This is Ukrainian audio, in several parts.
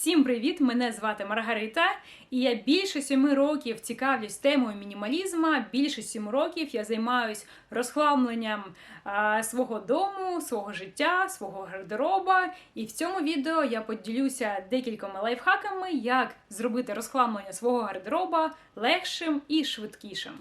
Всім привіт! Мене звати Маргарита, і я більше семи років цікавлюсь темою мінімалізму. Більше сім років я займаюсь розхламленням а, свого дому, свого життя, свого гардероба. І в цьому відео я поділюся декількома лайфхаками, як зробити розхламлення свого гардероба легшим і швидкішим.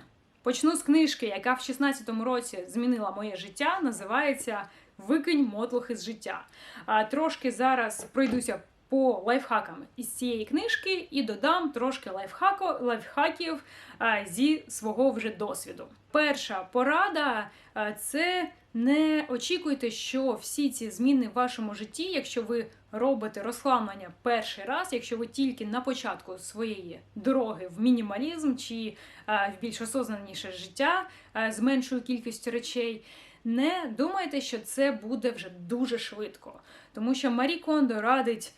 Почну з книжки, яка в 16-му році змінила моє життя. Називається Викинь мотлухи з життя. А, Трошки зараз пройдуся по лайфхакам із цієї книжки і додам трошки лайфхако, лайфхаків а, зі свого вже досвіду. Перша порада а, це не очікуйте, що всі ці зміни в вашому житті, якщо ви робите розхламлення перший раз, якщо ви тільки на початку своєї дороги в мінімалізм чи а, в більш осознаніше життя а, з меншою кількістю речей. Не думайте, що це буде вже дуже швидко, тому що Марі Кондо радить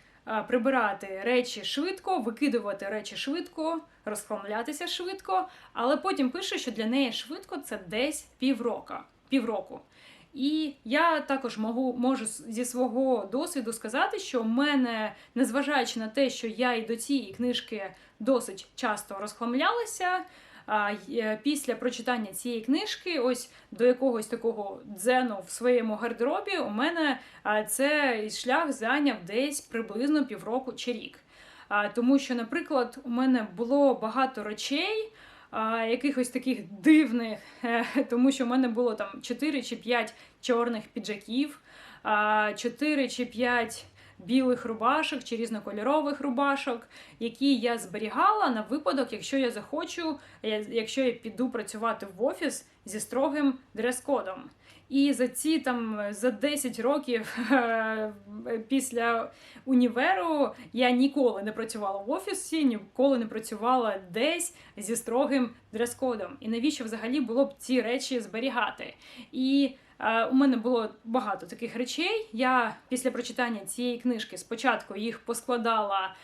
прибирати речі швидко, викидувати речі швидко, розхламлятися швидко, але потім пише, що для неї швидко це десь півроку. півроку. І я також можу, можу зі свого досвіду сказати, що в мене, незважаючи на те, що я і до цієї книжки досить часто розхламлялася, е, після прочитання цієї книжки, ось до якогось такого дзену в своєму гардеробі, у мене цей шлях зайняв десь приблизно півроку чи рік. Тому що, наприклад, у мене було багато речей. Якихось таких дивних, е, тому що в мене було там 4 чи 5 чорних піджаків, 4 чи 5 білих рубашок чи різнокольорових рубашок, які я зберігала на випадок, якщо я захочу, якщо я піду працювати в офіс зі строгим дрес-кодом. І за ці там за 10 років е, після універу я ніколи не працювала в офісі, ніколи не працювала десь зі строгим дрес-кодом. І навіщо взагалі було б ці речі зберігати? І е, у мене було багато таких речей. Я після прочитання цієї книжки спочатку їх поскладала.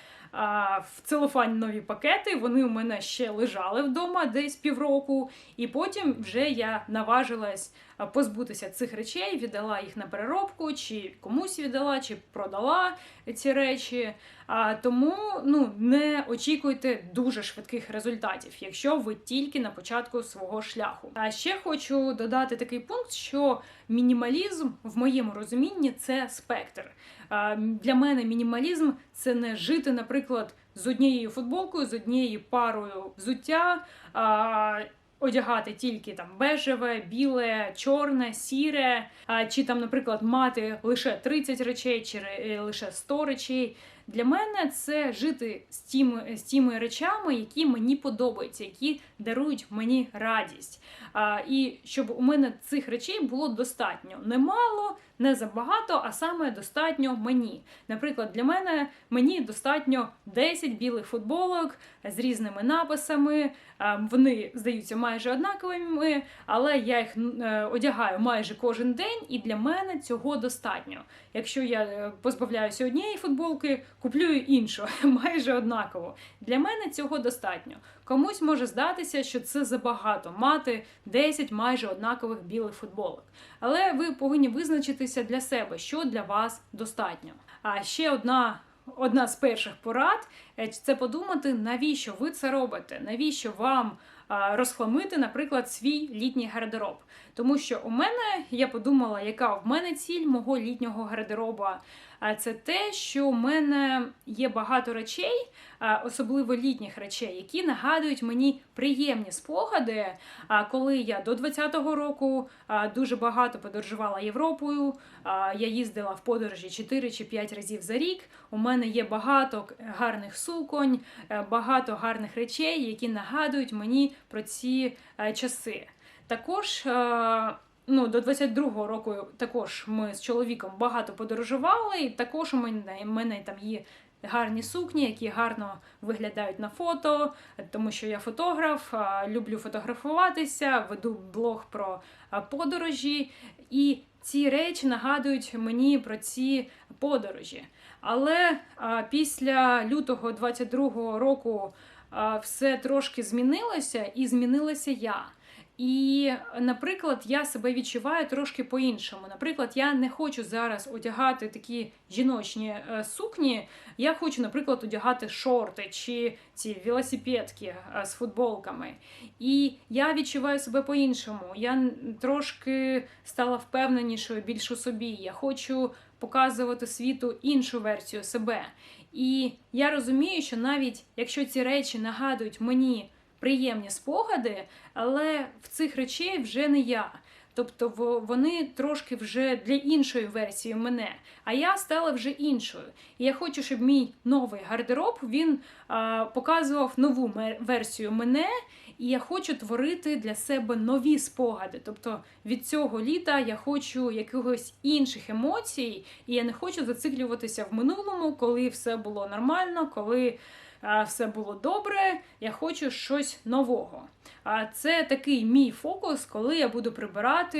В целофанові пакети вони у мене ще лежали вдома десь півроку, і потім вже я наважилась позбутися цих речей, віддала їх на переробку, чи комусь віддала, чи продала ці речі. Тому ну не очікуйте дуже швидких результатів, якщо ви тільки на початку свого шляху. А ще хочу додати такий пункт, що мінімалізм в моєму розумінні це спектр. Для мене мінімалізм це не жити, наприклад, з однією футболкою, з однією парою взуття. Одягати тільки там бежеве, біле, чорне, сіре, чи там, наприклад, мати лише 30 речей, чи лише 100 речей. Для мене це жити з тими, з тими речами, які мені подобаються, які дарують мені радість. А, і щоб у мене цих речей було достатньо. Немало, не забагато, а саме достатньо мені. Наприклад, для мене мені достатньо 10 білих футболок з різними написами. Вони здаються майже однаковими, але я їх е, одягаю майже кожен день, і для мене цього достатньо. Якщо я е, позбавляюся однієї футболки, куплю іншу, майже однаково. Для мене цього достатньо. Комусь може здатися, що це забагато мати 10 майже однакових білих футболок. Але ви повинні визначитися для себе, що для вас достатньо. А ще одна. Одна з перших порад е, це подумати, навіщо ви це робите, навіщо вам розхламити, наприклад, свій літній гардероб. Тому що у мене я подумала, яка в мене ціль мого літнього гардероба. Це те, що у мене є багато речей, особливо літніх речей, які нагадують мені приємні спогади. Коли я до 20-го року дуже багато подорожувала Європою, я їздила в подорожі 4 чи 5 разів за рік. У мене є багато гарних суконь, е, багато гарних речей, які нагадують мені про ці е, часи. Також. Ну, до 22-го року також ми з чоловіком багато подорожували, і також у мене, у мене там є гарні сукні, які гарно виглядають на фото, тому що я фотограф, люблю фотографуватися, веду блог про подорожі, і ці речі нагадують мені про ці подорожі. Але а, після лютого 22-го року а, все трошки змінилося, і змінилася я. І, наприклад, я себе відчуваю трошки по-іншому. Наприклад, я не хочу зараз одягати такі жіночні е, сукні. Я хочу, наприклад, одягати шорти чи ці велосипедки е, з футболками. І я відчуваю себе по-іншому. Я трошки стала впевненішою більш у собі. Я хочу показувати світу іншу версію себе. І я розумію, що навіть якщо ці речі нагадують мені приємні спогади, але в цих речей вже не я. Тобто во- вони трошки вже для іншої версії мене, а я стала вже іншою. І я хочу, щоб мій новий гардероб він а, показував нову версію мене, і я хочу творити для себе нові спогади. Тобто від цього літа я хочу якихось інших емоцій, і я не хочу зациклюватися в минулому, коли все було нормально, коли все було добре. Я хочу щось нового. А це такий мій фокус, коли я буду прибирати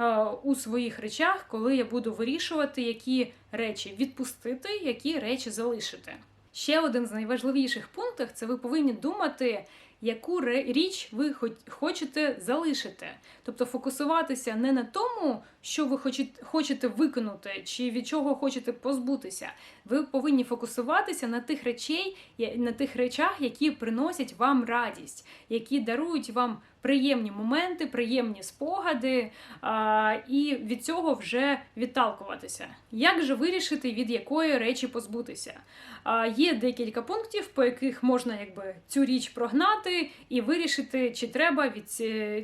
е, у своїх речах, коли я буду вирішувати, які речі відпустити, які речі залишити. Ще один з найважливіших пунктів це ви повинні думати, яку річ ви хочете залишити. Тобто фокусуватися не на тому, що ви хочете, виконати, чи від чого хочете позбутися. Ви повинні фокусуватися на тих речей, на тих речах, які приносять вам радість, які дарують вам приємні моменти, приємні спогади, а, і від цього вже відталкуватися. Як же вирішити, від якої речі позбутися? А, є декілька пунктів, по яких можна якби цю річ прогнати і вирішити, чи треба від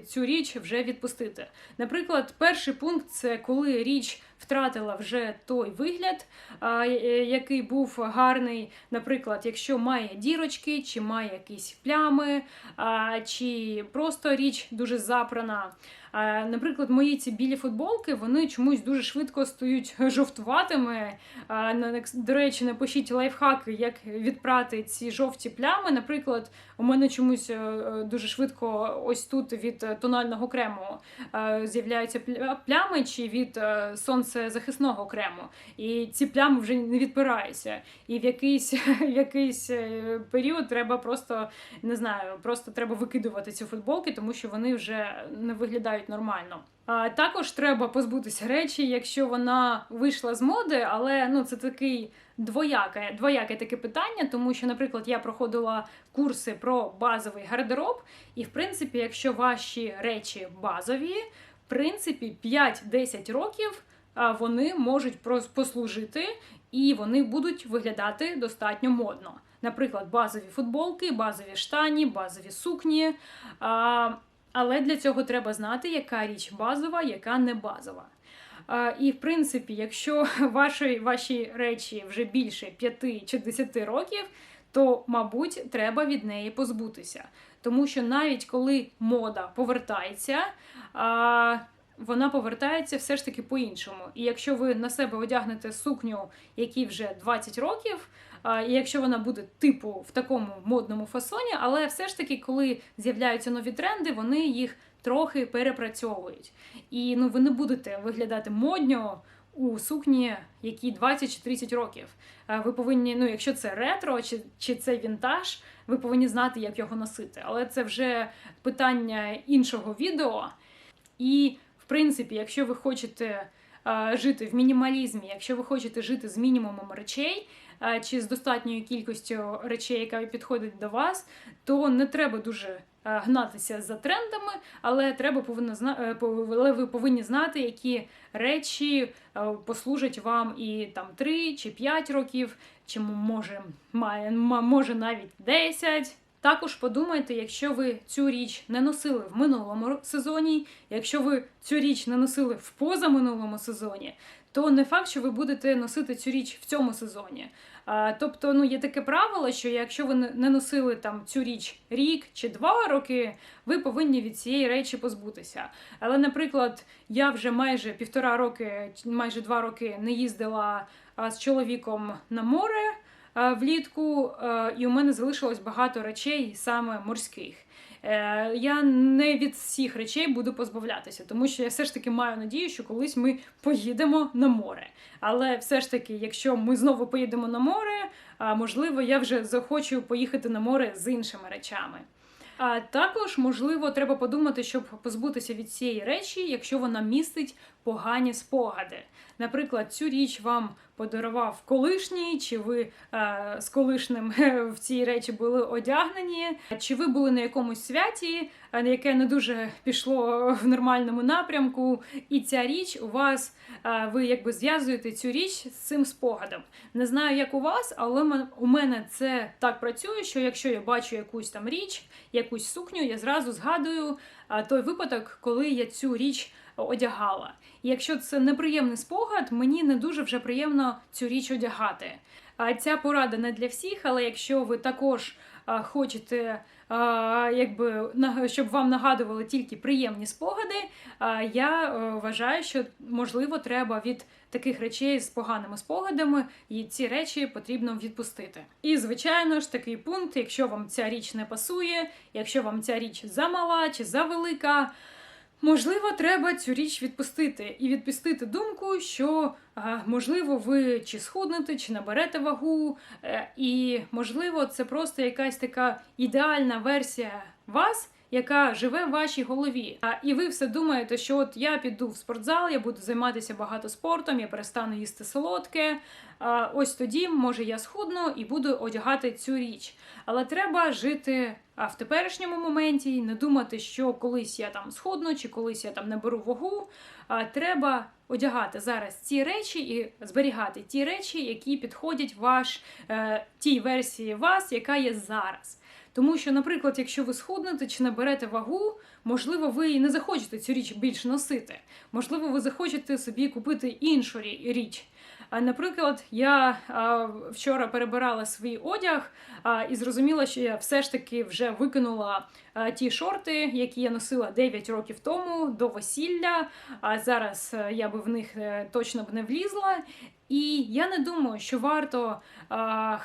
цю річ вже відпустити. Наприклад, перший пункт це коли річ втратила вже той вигляд, е, який був гарний. Наприклад, якщо має дірочки, чи має якісь плями, чи просто річ дуже запрана. А, Наприклад, мої ці білі футболки вони чомусь дуже швидко стають жовтуватими. До речі, напишіть лайфхаки, як відпрати ці жовті плями. Наприклад, у мене чомусь е, е, дуже швидко ось тут від е, тонального крему е, з'являються пля- плями чи від е, сонцезахисного крему. І ці плями вже не відпираються. І в якийсь, в якийсь е, період треба просто не знаю, просто треба викидувати ці футболки, тому що вони вже не виглядають нормально. А також треба позбутися речі, якщо вона вийшла з моди, але ну це такий двояке, двояке таке питання, тому що, наприклад, я проходила курси про базовий гардероб, і в принципі, якщо ваші речі базові, в принципі, 5-10 років вони можуть послужити і вони будуть виглядати достатньо модно. Наприклад, базові футболки, базові штані, базові сукні. Але для цього треба знати, яка річ базова, яка не базова. І в принципі, якщо ваші, ваші речі вже більше 5 чи 10 років, то, мабуть, треба від неї позбутися. Тому що навіть коли мода повертається, вона повертається все ж таки по-іншому. І якщо ви на себе одягнете сукню, якій вже 20 років, і якщо вона буде типу в такому модному фасоні, але все ж таки, коли з'являються нові тренди, вони їх трохи перепрацьовують. І ну ви не будете виглядати модньо у сукні, якій 20 чи 30 років. Ви повинні, ну якщо це ретро чи, чи це вінтаж, ви повинні знати, як його носити. Але це вже питання іншого відео. І в принципі, якщо ви хочете жити в мінімалізмі, якщо ви хочете жити з мінімумом речей чи з достатньою кількістю речей, яка підходить до вас, то не треба дуже е, гнатися за трендами, але треба повинно зна... е, але ви повинні знати, які речі е, послужать вам і там 3 чи 5 років, чи може, має, може навіть 10. Також подумайте, якщо ви цю річ не носили в минулому сезоні, якщо ви цю річ не носили в позаминулому сезоні, то не факт, що ви будете носити цю річ в цьому сезоні. Тобто, ну є таке правило, що якщо ви не носили там цю річ рік чи два роки, ви повинні від цієї речі позбутися. Але, наприклад, я вже майже півтора роки, майже два роки не їздила з чоловіком на море влітку, і у мене залишилось багато речей саме морських. Е, Я не від всіх речей буду позбавлятися, тому що я все ж таки маю надію, що колись ми поїдемо на море. Але все ж таки, якщо ми знову поїдемо на море, можливо, я вже захочу поїхати на море з іншими речами. А також, можливо, треба подумати, щоб позбутися від цієї речі, якщо вона містить погані спогади. Наприклад, цю річ вам подарував колишній, чи ви е, з колишним в цій речі були одягнені, чи ви були на якомусь святі, е, яке не дуже пішло в нормальному напрямку, і ця річ у вас, е, ви якби зв'язуєте цю річ з цим спогадом. Не знаю, як у вас, але у мене це так працює, що якщо я бачу якусь там річ, якусь сукню, я зразу згадую той випадок, коли я цю річ одягала. І якщо це неприємний спогад, мені не дуже вже приємно цю річ одягати. А ця порада не для всіх, але якщо ви також хочете, якби щоб вам нагадували тільки приємні спогади, я е, вважаю, що можливо треба від таких речей з поганими спогадами, і ці речі потрібно відпустити. І звичайно ж такий пункт, якщо вам ця річ не пасує, якщо вам ця річ замала чи завелика. Можливо, треба цю річ відпустити і відпустити думку, що можливо ви чи схуднете, чи наберете вагу, е, і можливо, це просто якась така ідеальна версія вас. Яка живе в вашій голові, а і ви все думаєте, що от я піду в спортзал, я буду займатися багато спортом, я перестану їсти солодке. А ось тоді, може, я схудну і буду одягати цю річ. Але треба жити а, в теперішньому моменті і не думати, що колись я там схудну чи колись я там наберу вагу. А, треба одягати зараз ці речі і зберігати ті речі, які підходять ваш е, тій версії вас, яка є зараз. Тому що, наприклад, якщо ви схуднете чи наберете вагу, можливо, ви і не захочете цю річ більше носити. Можливо, ви захочете собі купити іншу річ. Наприклад, я вчора перебирала свій одяг і зрозуміла, що я все ж таки вже викинула ті шорти, які я носила 9 років тому до весілля. А зараз е, я би в них е, точно б не влізла. І я не думаю, що варто а,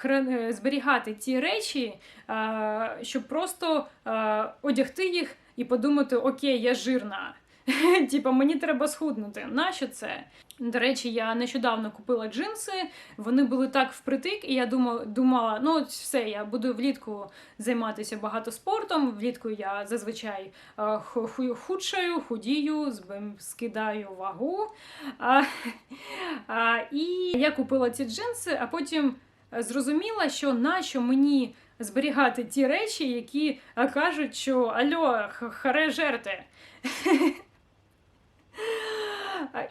хрен- е, зберігати ті речі, а, щоб просто а, одягти їх і подумати: Окей, я жирна. Типа, мені треба схуднути. Нащо це? До речі, я нещодавно купила джинси, вони були так впритик, і я думала, думала, ну все, я буду влітку займатися багато спортом. Влітку я зазвичай ху- худшаю, худію, скидаю вагу. А, а, і я купила ці джинси, а потім е, зрозуміла, що нащо мені зберігати ті речі, які кажуть, що альо, харе жерти.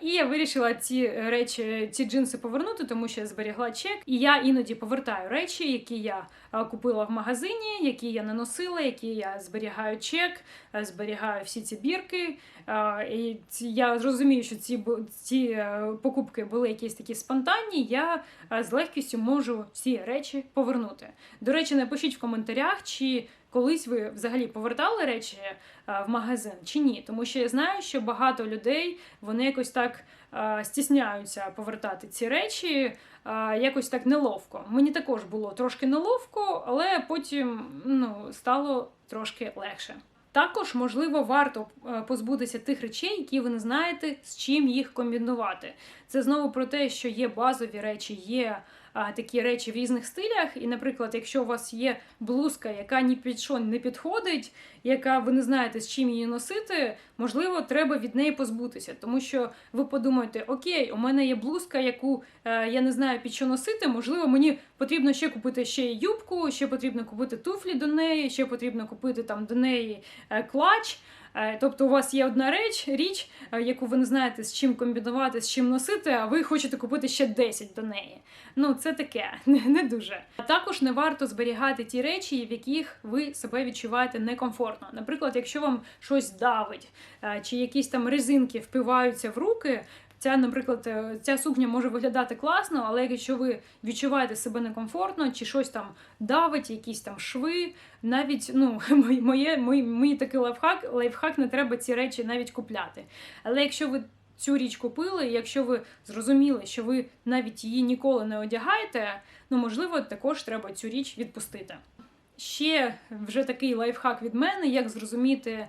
І я вирішила ці речі, ці джинси повернути, тому що я зберігла чек. І я іноді повертаю речі, які я купила в магазині, які я не носила, які я зберігаю чек, зберігаю всі ці бірки. І я зрозумію, що ці ці е, покупки були якісь такі спонтанні. Я з легкістю можу ці речі повернути. До речі, напишіть в коментарях, чи колись ви взагалі повертали речі в магазин чи ні, тому що я знаю, що багато людей вони якось так стісняються повертати ці речі, якось так неловко. Мені також було трошки неловко, але потім ну, стало трошки легше. Також, можливо, варто е, позбутися тих речей, які ви не знаєте, з чим їх комбінувати. Це знову про те, що є базові речі, є а, такі речі в різних стилях. І, наприклад, якщо у вас є блузка, яка ні під що не підходить, яка ви не знаєте, з чим її носити, можливо, треба від неї позбутися. Тому що ви подумаєте, окей, у мене є блузка, яку е, я не знаю під що носити. Можливо, мені потрібно ще купити ще й юбку, ще потрібно купити туфлі до неї, ще потрібно купити там до неї е, клач. Е, Тобто у вас є одна реч, річ, е, яку ви не знаєте з чим комбінувати, з чим носити, а ви хочете купити ще 10 до неї. Ну, це таке, не, дуже. А також не варто зберігати ті речі, в яких ви себе відчуваєте некомфортно. Наприклад, якщо вам щось давить, чи якісь там резинки впиваються в руки. Ця, наприклад, е, ця сукня може виглядати класно, але якщо ви відчуваєте себе некомфортно, чи щось там давить, якісь там шви, навіть ну моє, мій, мій такий лайфхак, лайфхак не треба ці речі навіть купляти. Але якщо ви цю річ купили, якщо ви зрозуміли, що ви навіть її ніколи не одягаєте, ну можливо, також треба цю річ відпустити. Ще вже такий лайфхак від мене, як зрозуміти.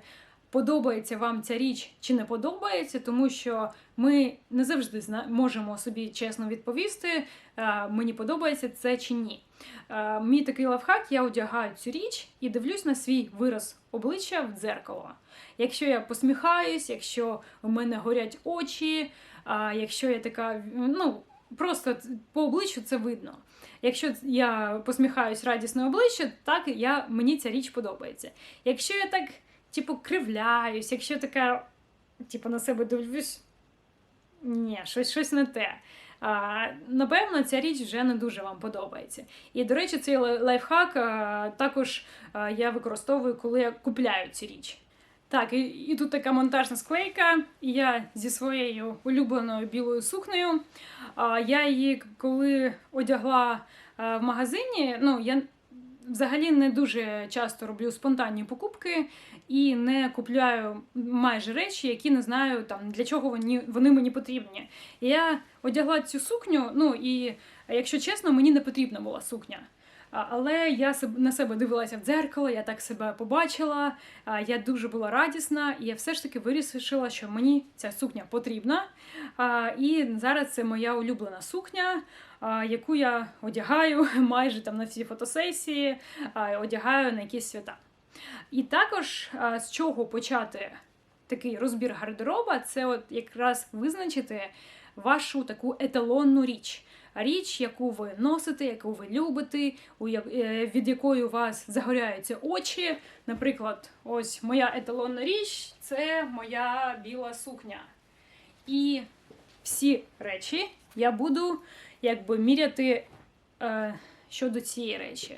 Подобається вам ця річ чи не подобається, тому що ми не завжди можемо собі чесно відповісти, е, мені подобається це чи ні. Е, Мій такий лайфхак, я одягаю цю річ і дивлюсь на свій вираз обличчя в дзеркало. Якщо я посміхаюсь, якщо у мене горять очі, якщо я така, ну просто по обличчю це видно. Якщо я посміхаюсь радісне обличчя, так я, мені ця річ подобається. Якщо я так, типу, кривляюсь, якщо така, типу, на себе дивлюсь, ні, щось, щось не те. А, напевно, ця річ вже не дуже вам подобається. І, до речі, цей лайфхак а, також а, я використовую, коли я купляю цю річ. Так, і, і тут така монтажна склейка. І я зі своєю улюбленою білою сукнею. А, я її коли одягла а, в магазині, ну я взагалі не дуже часто роблю спонтанні покупки і не купляю майже речі, які не знаю там для чого вони, вони мені потрібні. Я одягла цю сукню, ну і якщо чесно, мені не потрібна була сукня. Але я на себе дивилася в дзеркало, я так себе побачила, я дуже була радісна, і я все ж таки вирішила, що мені ця сукня потрібна. І зараз це моя улюблена сукня, яку я одягаю майже там на всі фотосесії, одягаю на якісь свята. І також з чого почати такий розбір гардероба, це от якраз визначити вашу таку еталонну річ. Річ, яку ви носите, яку ви любите, е, від якої у вас загоряються очі. Наприклад, ось моя еталонна річ це моя біла сукня. І всі речі я буду якби міряти е, щодо цієї речі.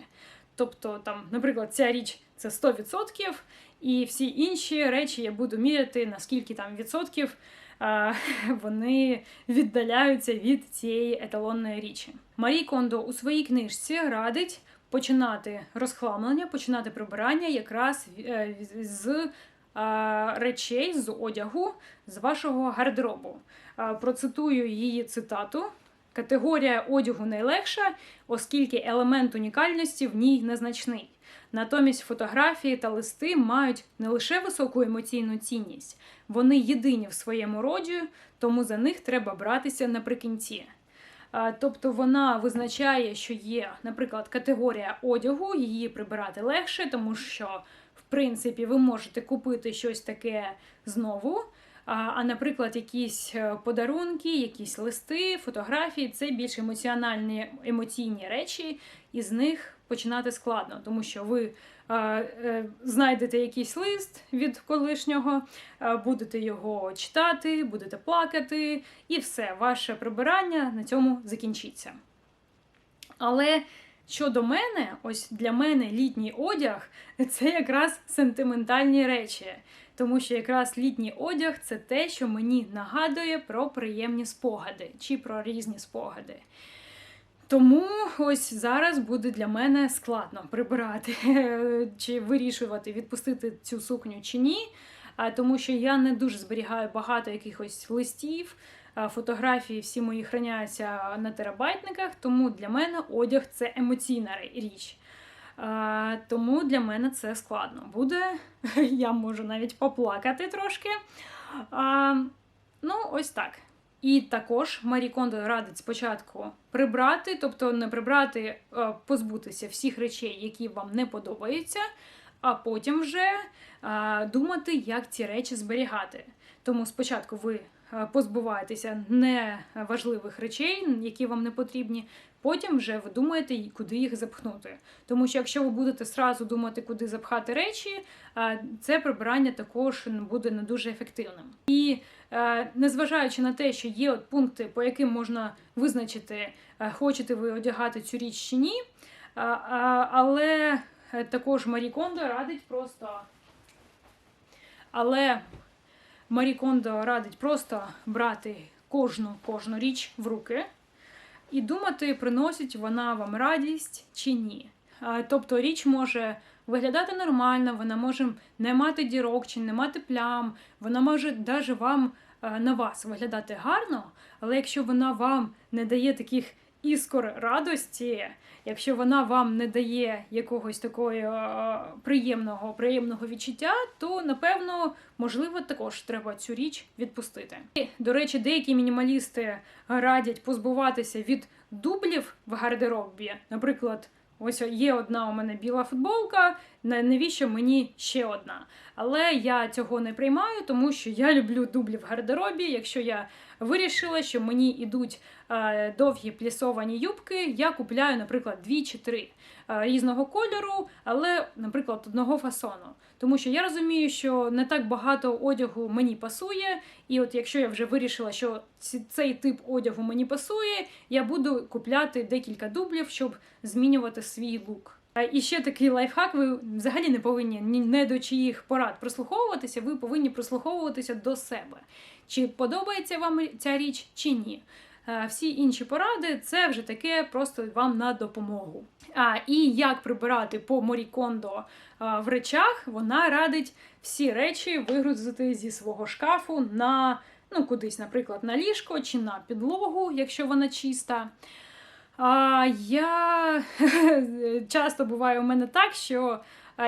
Тобто, там, наприклад, ця річ це 100%, і всі інші речі я буду міряти, наскільки там відсотків вони віддаляються від цієї еталонної річі. Марій Кондо у своїй книжці радить починати розхламлення, починати прибирання якраз е, з речей, з одягу, з вашого гардеробу. Процитую її цитату. Категорія одягу найлегша, оскільки елемент унікальності в ній незначний. Натомість фотографії та листи мають не лише високу емоційну цінність, вони єдині в своєму роді, тому за них треба братися наприкінці. Тобто вона визначає, що є, наприклад, категорія одягу, її прибирати легше, тому що, в принципі, ви можете купити щось таке знову. А, наприклад, якісь е, подарунки, якісь листи, фотографії це більш емоціональні емоційні речі, і з них починати складно, тому що ви е, е, знайдете якийсь лист від колишнього, е, будете його читати, будете плакати, і все, ваше прибирання на цьому закінчиться. Але щодо мене, ось для мене літній одяг це якраз сентиментальні речі. Тому що якраз літній одяг це те, що мені нагадує про приємні спогади чи про різні спогади. Тому ось зараз буде для мене складно прибирати чи вирішувати, відпустити цю сукню чи ні. Тому що я не дуже зберігаю багато якихось листів, фотографії всі мої храняються на терабайтниках, тому для мене одяг це емоційна річ. Тому для мене це складно буде. Я можу навіть поплакати трошки. Ну, ось так. І також Марі Кондо радить спочатку прибрати, тобто не прибрати, а позбутися всіх речей, які вам не подобаються, а потім вже думати, як ці речі зберігати. Тому спочатку ви позбуваєтеся неважливих речей, які вам не потрібні. Потім вже ви думаєте, куди їх запхнути. Тому що якщо ви будете сразу думати, куди запхати речі, це прибирання також буде не дуже ефективним. І е, незважаючи на те, що є от пункти, по яким можна визначити, е, хочете ви одягати цю річ чи ні, але е, також Марі Кондо радить просто. Але Марі Кондо радить просто брати кожну кожну річ в руки і думати, приносить вона вам радість чи ні. Тобто річ може виглядати нормально, вона може не мати дірок чи не мати плям, вона може навіть вам е, на вас виглядати гарно, але якщо вона вам не дає таких іскор радості, якщо вона вам не дає якогось такого е, приємного, приємного відчуття, то напевно можливо також треба цю річ відпустити. І, до речі, деякі мінімалісти радять позбуватися від дублів в гардеробі. Наприклад, ось є одна у мене біла футболка. На- Навіщо мені ще одна? Але я цього не приймаю, тому що я люблю дублі в гардеробі. Якщо я вирішила, що мені йдуть е, довгі плісовані юбки, я купляю, наприклад, дві чи три е, різного кольору, але, наприклад, одного фасону. Тому що я розумію, що не так багато одягу мені пасує, і от якщо я вже вирішила, що цей тип одягу мені пасує, я буду купляти декілька дублів, щоб змінювати свій лук. І ще такий лайфхак: ви взагалі не повинні ні не до чиїх порад прослуховуватися, ви повинні прослуховуватися до себе. Чи подобається вам ця річ, чи ні. Всі інші поради це вже таке просто вам на допомогу. А і як прибирати по Морі Кондо а, в речах, вона радить всі речі вигрузити зі свого шкафу на ну, кудись, наприклад, на ліжко чи на підлогу, якщо вона чиста. А, я часто буває у мене так, що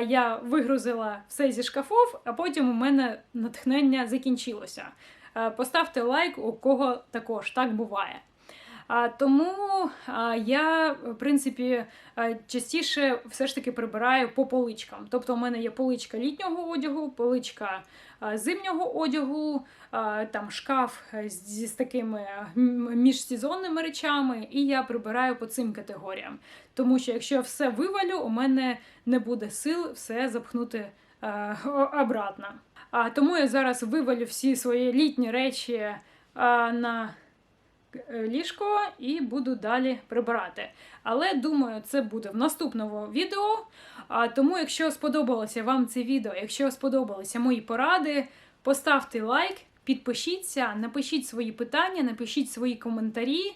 я вигрузила все зі шкафов, а потім у мене натхнення закінчилося. Поставте лайк, у кого також так буває. Тому я, в принципі, частіше все ж таки прибираю по поличкам. Тобто, у мене є поличка літнього одягу, поличка зимнього одягу, там шкаф е, з- такими міжсезонними речами, і я прибираю по цим категоріям. Тому що якщо я все вивалю, у мене не буде сил все запхнути е, обратно. Тому я зараз вивалю всі свої літні речі на е, ліжко і буду далі прибирати. Але думаю, це буде в наступному відео. Тому, якщо сподобалося вам це відео, якщо сподобалися мої поради, поставте лайк, підпишіться, напишіть свої питання, напишіть свої коментарі.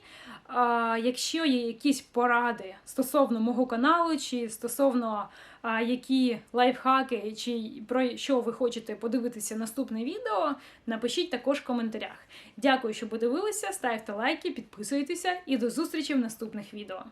Якщо є якісь поради стосовно мого каналу, чи стосовно які лайфхаки, чи про що ви хочете подивитися наступне відео, напишіть також в коментарях. Дякую, що подивилися, ставте лайки, підписуйтеся і до зустрічі в наступних відео.